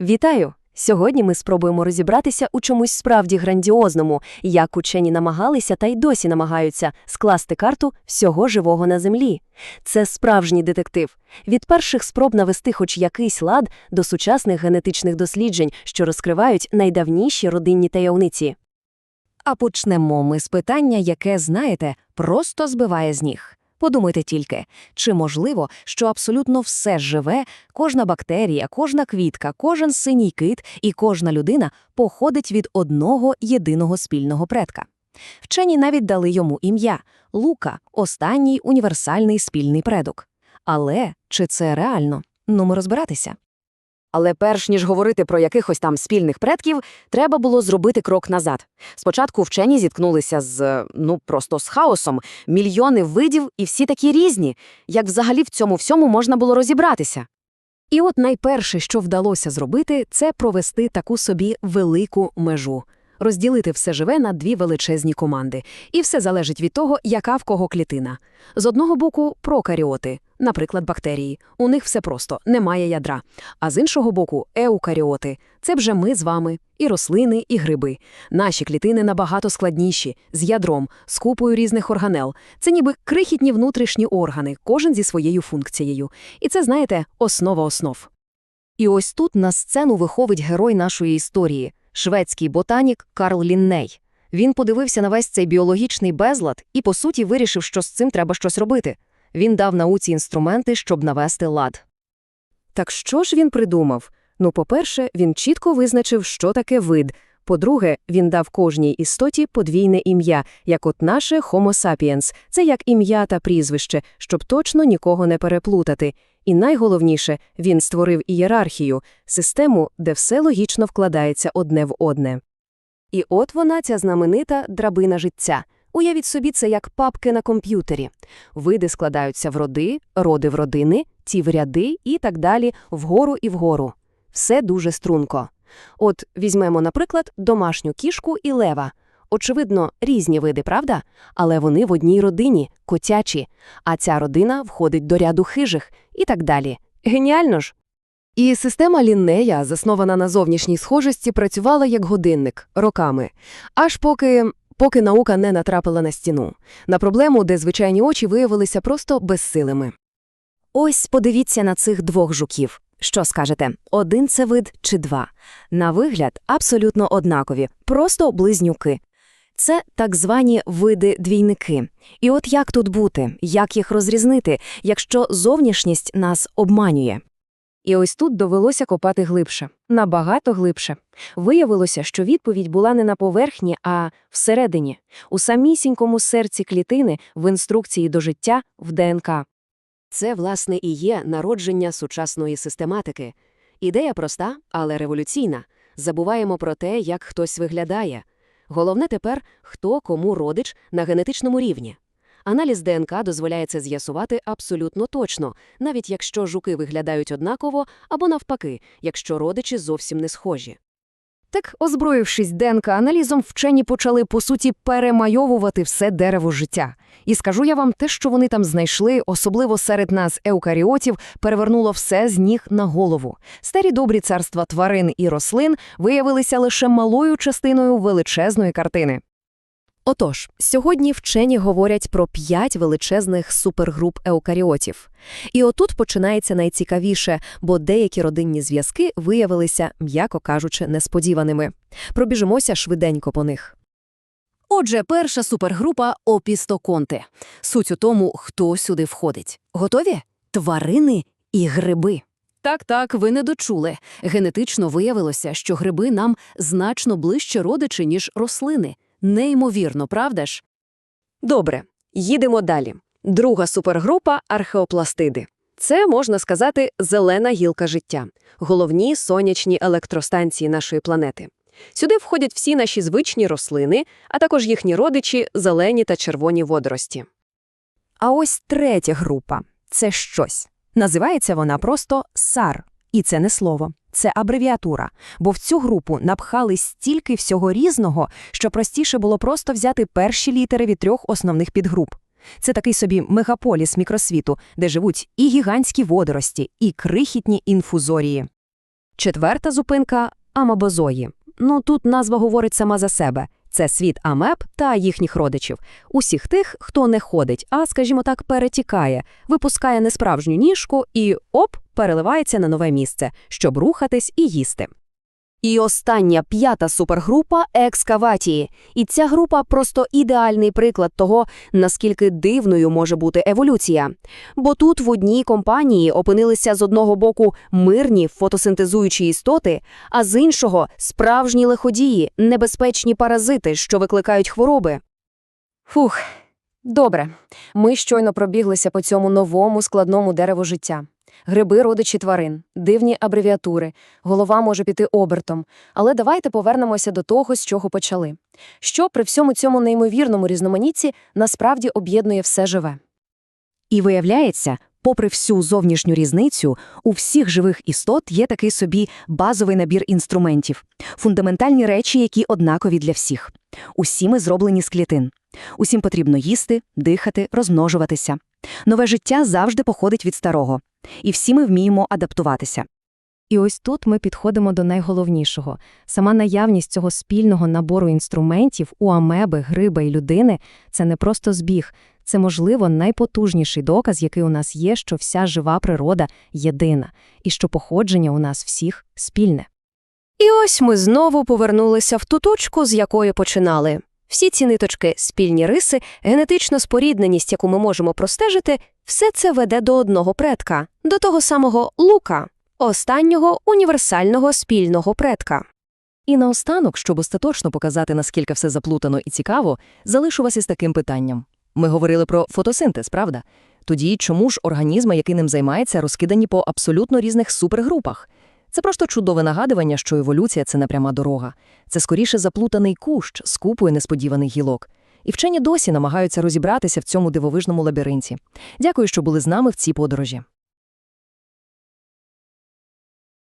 Вітаю! Сьогодні ми спробуємо розібратися у чомусь справді грандіозному, як учені намагалися та й досі намагаються скласти карту всього живого на землі. Це справжній детектив. Від перших спроб навести хоч якийсь лад до сучасних генетичних досліджень, що розкривають найдавніші родинні таємниці. А почнемо ми з питання, яке, знаєте, просто збиває з ніг. Подумайте тільки, чи можливо, що абсолютно все живе, кожна бактерія, кожна квітка, кожен синій кит і кожна людина походить від одного єдиного спільного предка. Вчені навіть дали йому ім'я – Лука – останній універсальний спільний предок. Але чи це реально? Ну, ми розбиратися. Але перш ніж говорити про якихось там спільних предків, треба було зробити крок назад. Спочатку вчені зіткнулися з, ну, просто з хаосом, мільйони видів і всі такі різні. Як взагалі в цьому всьому можна було розібратися? І от найперше, що вдалося зробити, це провести таку собі велику межу. Розділити все живе на дві величезні команди. І все залежить від того, яка в кого клітина. З одного боку – прокаріоти, наприклад, бактерії. У них все просто, немає ядра. А з іншого боку – еукаріоти. Це вже ми з вами. І рослини, і гриби. Наші клітини набагато складніші, з ядром, з купою різних органел. Це ніби крихітні внутрішні органи, кожен зі своєю функцією. І це, знаєте, основа основ. І ось тут на сцену виходить герой нашої історії – шведський ботанік Карл Лінней. Він подивився на весь цей біологічний безлад і, по суті, вирішив, що з цим треба щось робити. Він дав науці інструменти, щоб навести лад. Так що ж він придумав? Ну, по-перше, він чітко визначив, що таке вид. По-друге, він дав кожній істоті подвійне ім'я, як от наше Homo sapiens. Це як ім'я та прізвище, щоб точно нікого не переплутати. І найголовніше, він створив ієрархію – систему, де все логічно вкладається одне в одне. І от вона, ця знаменита драбина життя. Уявіть собі це як папки на комп'ютері. Види складаються в роди, роди в родини, ті в ряди і так далі, вгору і вгору. Все дуже струнко. От візьмемо, наприклад, домашню кішку і лева. Очевидно, різні види, правда? Але вони в одній родині, котячі, а ця родина входить до ряду хижих і так далі. Геніально ж! І система Ліннея, заснована на зовнішній схожості, працювала як годинник роками, аж поки, поки наука не натрапила на стіну, на проблему, де звичайні очі виявилися просто безсилими. Ось подивіться на цих двох жуків. Що скажете, один це вид чи два? На вигляд абсолютно однакові, просто близнюки. Це так звані види-двійники. І от як тут бути, як їх розрізнити, якщо зовнішність нас обманює? І ось тут довелося копати глибше, набагато глибше. Виявилося, що відповідь була не на поверхні, а всередині, у самісінькому серці клітини, в інструкції до життя, в ДНК. Це, власне, і є народження сучасної систематики. Ідея проста, але революційна. Забуваємо про те, як хтось виглядає. Головне тепер, хто кому родич на генетичному рівні. Аналіз ДНК дозволяє це з'ясувати абсолютно точно, навіть якщо жуки виглядають однаково, або навпаки, якщо родичі зовсім не схожі. Так, озброївшись ДНК-аналізом, вчені почали, по суті, перемайовувати все дерево життя. І скажу я вам, те, що вони там знайшли, особливо серед нас еукаріотів, перевернуло все з ніг на голову. Старі добрі царства тварин і рослин виявилися лише малою частиною величезної картини. Отож, сьогодні вчені говорять про п'ять величезних супергруп еукаріотів. І отут починається найцікавіше, бо деякі родинні зв'язки виявилися, м'яко кажучи, несподіваними. Пробіжимося швиденько по них. Отже, перша супергрупа – опістоконти. Суть у тому, хто сюди входить. Готові? Тварини і гриби. Так-так, ви не дочули. Генетично виявилося, що гриби нам значно ближче родичі, ніж рослини. Неймовірно, правда ж? Добре, їдемо далі. Друга супергрупа – археопластиди. Це, можна сказати, зелена гілка життя, головні сонячні електростанції нашої планети. Сюди входять всі наші звичні рослини, а також їхні родичі – зелені та червоні водорості. А ось третя група – це щось. Називається вона просто САР. І це не слово, це абревіатура, бо в цю групу напхали стільки всього різного, що простіше було просто взяти перші літери від трьох основних підгруп. Це такий собі мегаполіс мікросвіту, де живуть і гігантські водорості, і крихітні інфузорії. Четверта зупинка амабозої. Ну, тут назва говорить сама за себе. Це світ амеб та їхніх родичів. Усіх тих, хто не ходить, а, скажімо так, перетікає, випускає несправжню ніжку і, оп, переливається на нове місце, щоб рухатись і їсти. І остання п'ята супергрупа екскаватії. І ця група просто ідеальний приклад того, наскільки дивною може бути еволюція. Бо тут в одній компанії опинилися з одного боку мирні фотосинтезуючі істоти, а з іншого справжні лиходії, небезпечні паразити, що викликають хвороби. Фух, добре. Ми щойно пробіглися по цьому новому складному дереву життя. Гриби родичі тварин, дивні абревіатури, голова може піти обертом. Але давайте повернемося до того, з чого почали. Що при всьому цьому неймовірному різноманітті насправді об'єднує все живе? І виявляється, попри всю зовнішню різницю, у всіх живих істот є такий собі базовий набір інструментів, фундаментальні речі, які однакові для всіх. Усі ми зроблені з клітин. Усім потрібно їсти, дихати, розмножуватися. Нове життя завжди походить від старого. І всі ми вміємо адаптуватися. І ось тут ми підходимо до найголовнішого. Сама наявність цього спільного набору інструментів у амеби, гриба і людини – це не просто збіг, це, можливо, найпотужніший доказ, який у нас є, що вся жива природа єдина, і що походження у нас всіх спільне. І ось ми знову повернулися в ту точку, з якої починали. Всі ці ниточки, спільні риси, генетична спорідненість, яку ми можемо простежити, все це веде до одного предка, до того самого лука, останнього універсального спільного предка. І наостанок, щоб остаточно показати, наскільки все заплутано і цікаво, залишу вас із таким питанням. Ми говорили про фотосинтез, правда? Тоді чому ж організми, які ним займаються, розкидані по абсолютно різних супергрупах? Це просто чудове нагадування, що еволюція – це не пряма дорога. Це скоріше заплутаний кущ з купою несподіваних гілок. І вчені досі намагаються розібратися в цьому дивовижному лабіринті. Дякую, що були з нами в цій подорожі.